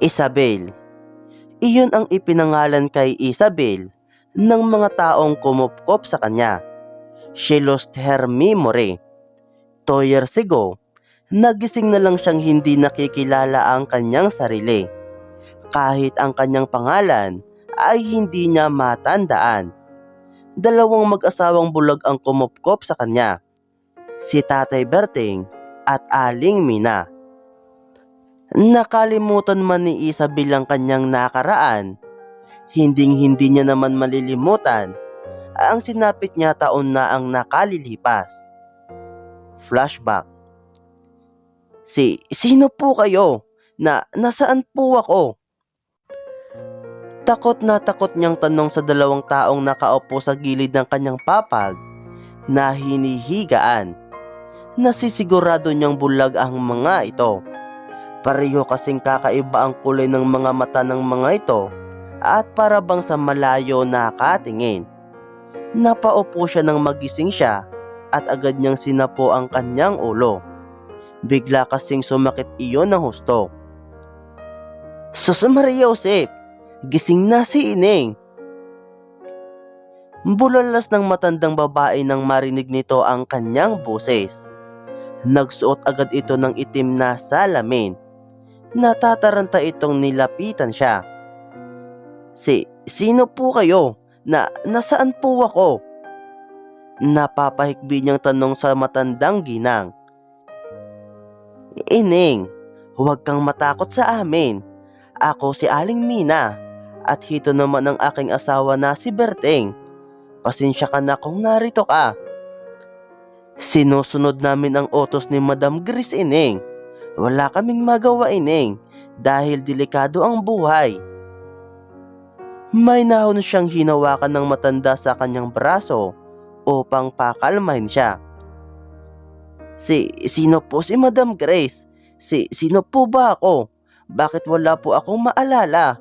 Isabel. Iyon ang ipinangalan kay Isabel ng mga taong kumupkop sa kanya. She lost her memory. Two years ago, nagising na lang siyang hindi nakikilala ang kanyang sarili. Kahit ang kanyang pangalan ay hindi niya matandaan. Dalawang mag-asawang bulag ang kumupkop sa kanya. Si Tatay Berting at Aling Mina. Nakalimutan man ni Isabel ang kanyang nakaraan. Hinding hindi niya naman malilimutan ang sinapit niya taon na ang nakalilipas. Flashback. Si, sino po kayo? Na, nasaan po ako? Takot na takot niyang tanong sa dalawang taong nakaupo sa gilid ng kanyang papag na hinihigaan. Nasisigurado niyang bulag ang mga ito. Pareho kasing kakaiba ang kulay ng mga mata ng mga ito at para bang sa malayo nakatingin. Napaupo siya nang magising siya at agad niyang sinapo ang kanyang ulo. Bigla kasing sumakit iyon ng husto. Sus Maria Josep, gising na si Ineng. Bulalas ng matandang babae nang marinig nito ang kanyang boses. Nagsuot agad ito ng itim na salamin. Natataranta itong nilapitan siya. Si, sino po kayo? Na, nasaan po ako? Napapahikbi niyang tanong sa matandang ginang. Ining, huwag kang matakot sa amin. Ako si Aling Mina at hito naman ang aking asawa na si Berteng. Pasensya ka na kung narito ka. Sinusunod namin ang utos ni Madam Gris Ining. Wala kaming magawa Ining dahil delikado ang buhay. May nahon siyang hinawakan ng matanda sa kanyang braso upang pakalmahin siya. Si, sino po si Madam Grace? Si, sino po ba ako? Bakit wala po akong maalala?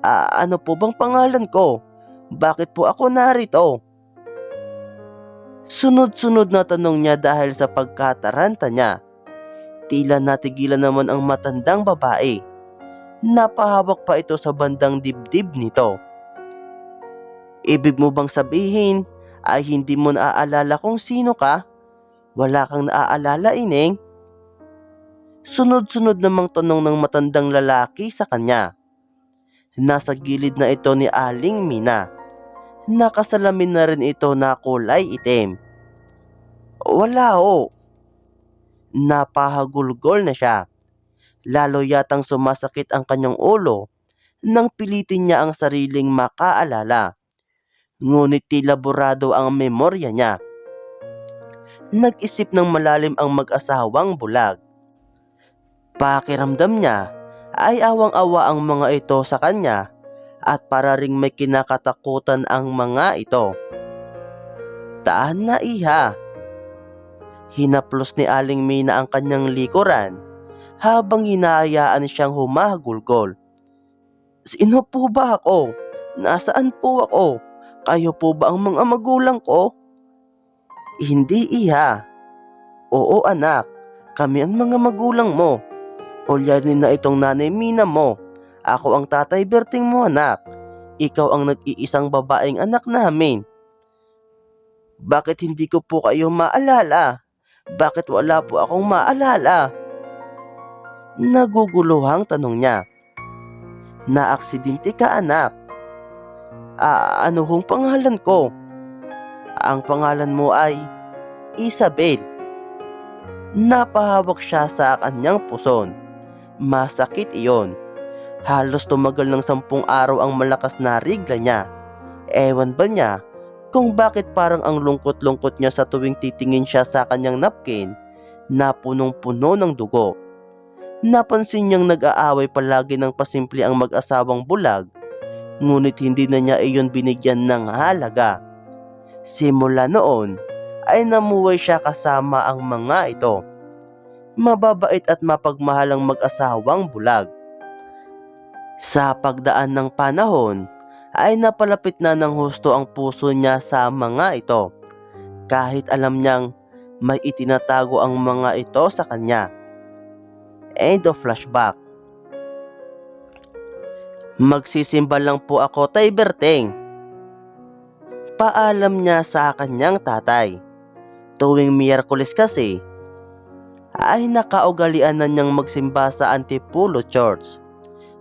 Ah, ano po bang pangalan ko? Bakit po ako narito? Sunod-sunod na tanong niya dahil sa pagkataranta niya. Tila natigilan naman ang matandang babae. Napahawak pa ito sa bandang dibdib nito. Ibig mo bang sabihin ay hindi mo naaalala kung sino ka? Wala kang naaalala, Ineng? Sunod-sunod namang tanong ng matandang lalaki sa kanya. Nasa gilid na ito ni Aling Mina. Nakasalamin na rin ito na kulay itim. Wala ho. Napahagulgol na siya. Lalo yatang sumasakit ang kanyang ulo nang pilitin niya ang sariling makaalala. Ngunit tila burado ang memorya niya. Nag-isip ng malalim ang mag-asawang bulag. Pakiramdam niya ay awang-awa ang mga ito sa kanya at para ring may kinakatakutan ang mga ito. Taan na iha. Hinaplos ni Aling Mina ang kanyang likuran habang hinahayaan siyang humahagulgol. Sino po ba ako? Nasaan po ako? Kayo po ba ang mga magulang ko? Hindi iha. Oo anak, kami ang mga magulang mo. Ulyanin na itong nanay Mina mo. Ako ang tatay Berting mo anak. Ikaw ang nag-iisang babaeng anak namin. Bakit hindi ko po kayo maalala? Bakit wala po akong maalala? Naguguluhang tanong niya. Naaksidente ka anak. Ah, ano hong pangalan ko? Ang pangalan mo ay Isabel. Napahawak siya sa kanyang puson. Masakit iyon. Halos tumagal ng sampung araw ang malakas na rigla niya. Ewan ba niya kung bakit parang ang lungkot-lungkot niya sa tuwing titingin siya sa kanyang napkin na punong-puno ng dugo. Napansin niyang nag-aaway palagi ng pasimple ang mag-asawang bulag, ngunit hindi na niya iyon binigyan ng halaga. Simula noon, ay namuhay siya kasama ang mga ito. Mababait at mapagmahalang mag-asawang bulag. Sa pagdaan ng panahon, ay napalapit na ng husto ang puso niya sa mga ito. Kahit alam niyang may itinatago ang mga ito sa kanya. End of flashback. Magsisimba lang po ako tay Berteng. Paalam niya sa kanyang tatay. Tuwing Miyerkules kasi, ay nakaugalian na niyang magsimba sa Antipulo Church.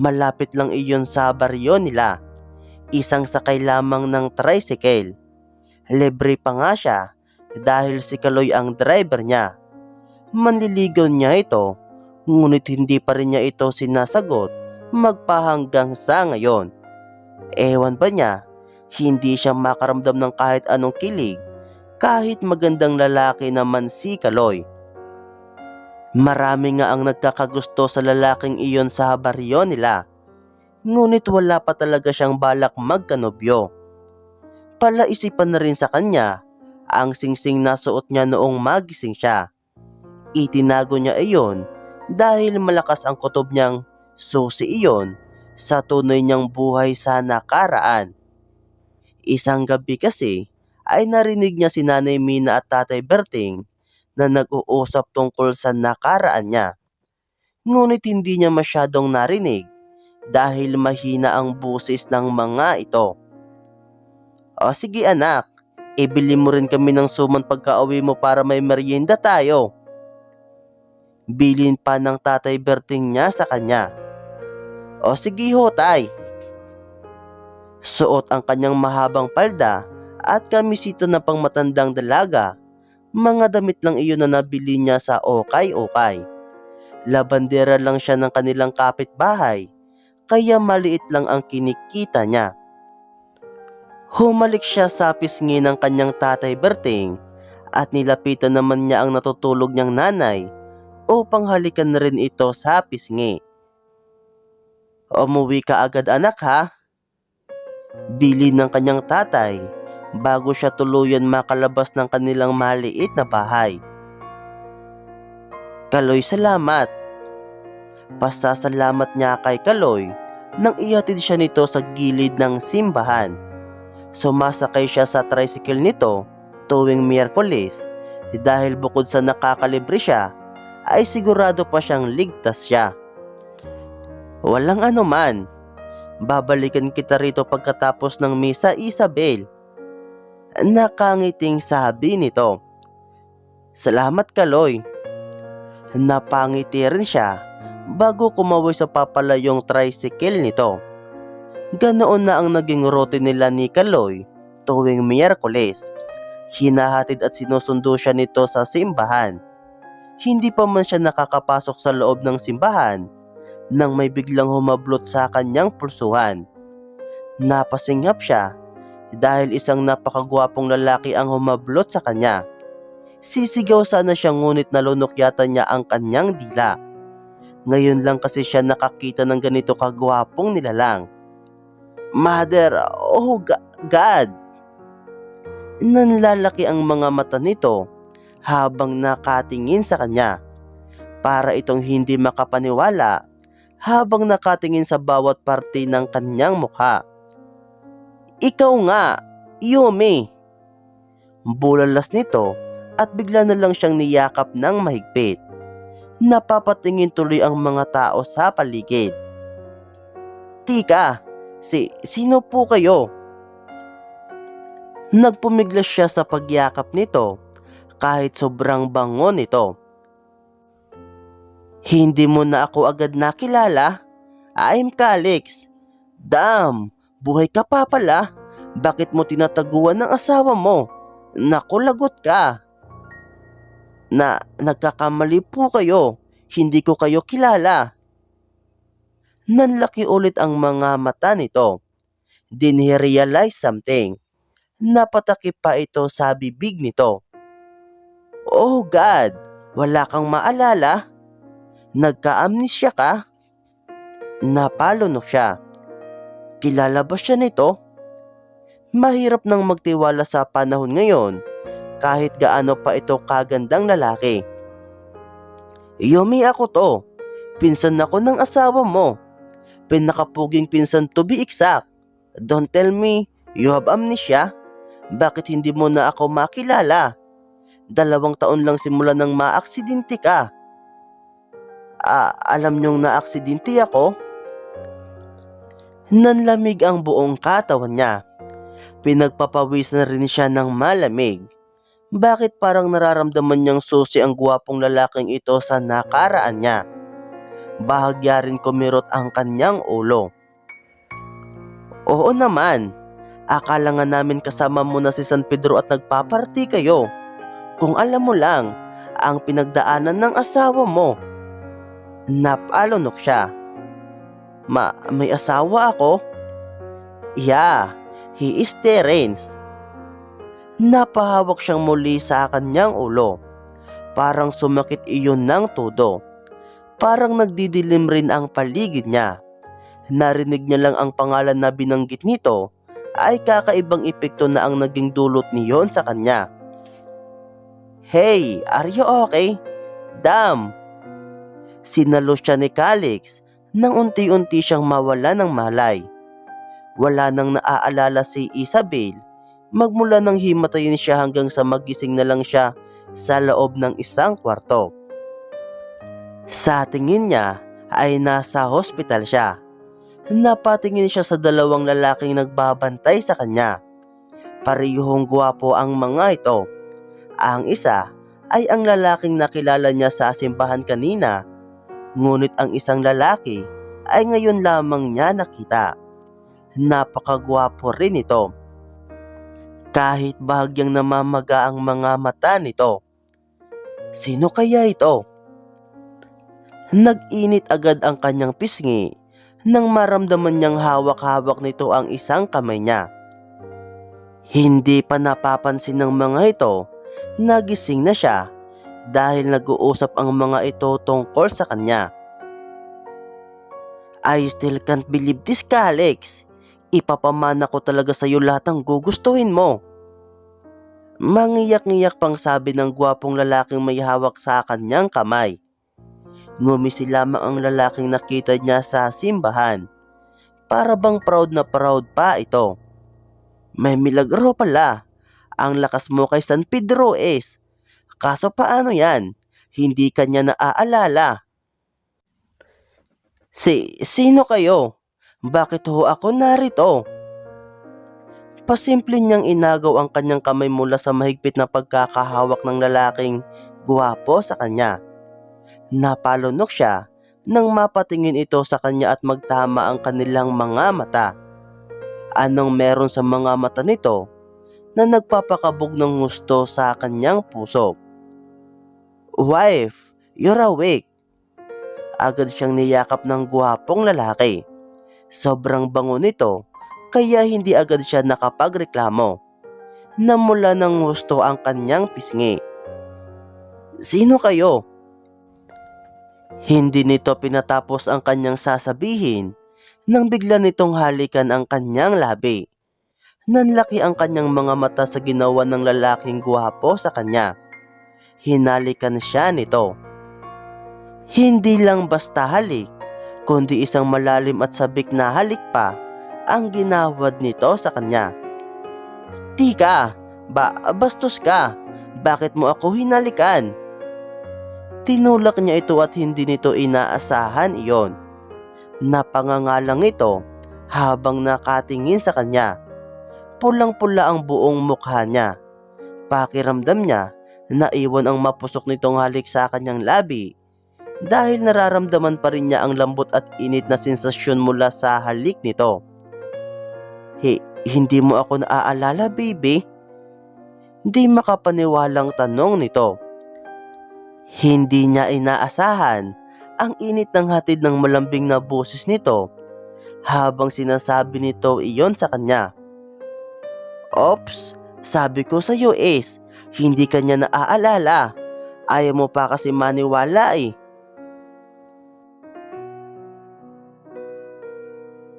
Malapit lang iyon sa baryo nila. Isang sakay lamang ng tricycle. Libre pa nga siya dahil si Kaloy ang driver niya. Manliligaw niya ito, ngunit hindi pa rin niya ito sinasagot magpahanggang sa ngayon. Ewan ba niya, hindi siya makaramdam ng kahit anong kilig, kahit magandang lalaki naman si Kaloy. Marami nga ang nagkakagusto sa lalaking iyon sa baryo nila. Ngunit wala pa talaga siyang balak magkanobyo. Palaisipan na rin sa kanya ang singsing na suot niya noong magising siya. Itinago niya iyon dahil malakas ang kutob niyang susi iyon sa tunay niyang buhay sa nakaraan. Isang gabi kasi ay narinig niya si Nanay Mina at Tatay Berting na nag-uusap tungkol sa nakaraan niya. Ngunit hindi niya masyadong narinig dahil mahina ang busis ng mga ito. O sige anak, ibili mo rin kami ng suman pagka-uwi mo para may merienda tayo. Bilin pa ng tatay Berting niya sa kanya. O sige ho tay. Suot ang kanyang mahabang palda at kamisita na pang matandang dalaga mga damit lang iyon na nabili niya sa okay-okay. Labandera lang siya ng kanilang kapitbahay, kaya maliit lang ang kinikita niya. Humalik siya sa pisngi ng kanyang tatay Berting at nilapitan naman niya ang natutulog niyang nanay upang halikan na rin ito sa pisngi. Umuwi ka agad anak ha? Bili ng kanyang tatay bago siya tuluyan makalabas ng kanilang maliit na bahay. Kaloy salamat. Pasasalamat niya kay Kaloy nang ihatid siya nito sa gilid ng simbahan. Sumasakay siya sa tricycle nito tuwing Miyerkules dahil bukod sa nakakalibre siya ay sigurado pa siyang ligtas siya. Walang anuman. Babalikan kita rito pagkatapos ng misa Isabel Nakangiting sabi nito. Salamat Kaloy. Napangiti rin siya bago kumawi sa papalayong tricycle nito. Ganoon na ang naging route nila ni Kaloy tuwing Miyerkules. Hinahatid at sinusundo siya nito sa simbahan. Hindi pa man siya nakakapasok sa loob ng simbahan nang may biglang humablot sa kanyang pulsuhan. Napasinghap siya dahil isang napakagwapong lalaki ang humablot sa kanya. Sisigaw sana siya ngunit nalunok yata niya ang kanyang dila. Ngayon lang kasi siya nakakita ng ganito kagwapong nilalang. Mother, oh God! Nanlalaki ang mga mata nito habang nakatingin sa kanya para itong hindi makapaniwala habang nakatingin sa bawat parte ng kanyang mukha. Ikaw nga, Yumi. Bulalas nito at bigla na lang siyang niyakap ng mahigpit. Napapatingin tuloy ang mga tao sa paligid. Tika, si sino po kayo? Nagpumiglas siya sa pagyakap nito kahit sobrang bango nito. Hindi mo na ako agad nakilala? I'm Calix. Damn, Buhay ka pa pala. Bakit mo tinataguan ng asawa mo? Naku, lagot ka. Na, nagkakamali po kayo. Hindi ko kayo kilala. Nanlaki ulit ang mga mata nito. Then he realized something. Napatakip pa ito sa bibig nito. Oh God, wala kang maalala? Nagka-amnesya ka? Napalunok siya. Kilala ba siya nito? Mahirap nang magtiwala sa panahon ngayon kahit gaano pa ito kagandang lalaki. Yumi ako to. Pinsan ako ng asawa mo. Pinakapuging pinsan to be exact. Don't tell me you have amnesia. Bakit hindi mo na ako makilala? Dalawang taon lang simula nang maaksidente ka. Ah, alam niyong naaksidente ako? Nanlamig ang buong katawan niya. Pinagpapawisan rin siya ng malamig. Bakit parang nararamdaman niyang susi ang guwapong lalaking ito sa nakaraan niya? Bahagya rin kumirot ang kanyang ulo. Oo naman, akala nga namin kasama mo na si San Pedro at nagpaparty kayo. Kung alam mo lang, ang pinagdaanan ng asawa mo. Napalunok siya. Ma, may asawa ako? Yeah, he is Terence. Napahawak siyang muli sa kanyang ulo. Parang sumakit iyon ng todo. Parang nagdidilim rin ang paligid niya. Narinig niya lang ang pangalan na binanggit nito ay kakaibang epekto na ang naging dulot niyon sa kanya. Hey, are you okay? Dam! Sinalo siya ni Calix nang unti-unti siyang mawala ng malay. Wala nang naaalala si Isabel magmula nang himatayin siya hanggang sa magising na lang siya sa loob ng isang kwarto. Sa tingin niya ay nasa hospital siya. Napatingin siya sa dalawang lalaking nagbabantay sa kanya. Parehong gwapo ang mga ito. Ang isa ay ang lalaking nakilala niya sa simbahan kanina. Ngunit ang isang lalaki ay ngayon lamang niya nakita. Napakagwapo rin ito. Kahit bahagyang namamaga ang mga mata nito. Sino kaya ito? Nag-init agad ang kanyang pisngi nang maramdaman niyang hawak-hawak nito ang isang kamay niya. Hindi pa napapansin ng mga ito, nagising na siya dahil nag-uusap ang mga ito tungkol sa kanya. I still can't believe this, Calix. Ipapamana ko talaga sa iyo lahat ng gugustuhin mo. Mangiyak-ngiyak pang sabi ng gwapong lalaking may hawak sa kanyang kamay. Ngumisi lamang ang lalaking nakita niya sa simbahan. Para bang proud na proud pa ito. May milagro pala. Ang lakas mo kay San Pedro es. Kaso paano yan? Hindi kanya naaalala. Si, sino kayo? Bakit ho ako narito? Pasimple niyang inagaw ang kanyang kamay mula sa mahigpit na pagkakahawak ng lalaking guwapo sa kanya. Napalunok siya nang mapatingin ito sa kanya at magtama ang kanilang mga mata. Anong meron sa mga mata nito na nagpapakabog ng gusto sa kanyang puso? Wife, you're awake. Agad siyang niyakap ng guwapong lalaki. Sobrang bango nito kaya hindi agad siya nakapagreklamo. Namula ng gusto ang kanyang pisngi. Sino kayo? Hindi nito pinatapos ang kanyang sasabihin nang bigla nitong halikan ang kanyang labi. Nanlaki ang kanyang mga mata sa ginawa ng lalaking guwapo sa kanya. Hinalikan siya nito. Hindi lang basta halik, kundi isang malalim at sabik na halik pa ang ginawad nito sa kanya. Tika, ba bastos ka? Bakit mo ako hinalikan? Tinulak niya ito at hindi nito inaasahan iyon. Napangangalang ito habang nakatingin sa kanya. Pulang-pula ang buong mukha niya. Pakiramdam niya na iwan ang mapusok nitong halik sa kanyang labi dahil nararamdaman pa rin niya ang lambot at init na sensasyon mula sa halik nito. He, hindi mo ako naaalala, baby? Hindi makapaniwalang tanong nito. Hindi niya inaasahan ang init ng hatid ng malambing na boses nito habang sinasabi nito iyon sa kanya. Ops, sabi ko sa iyo Ace, hindi kanya naaalala. Ayaw mo pa kasi maniwala eh.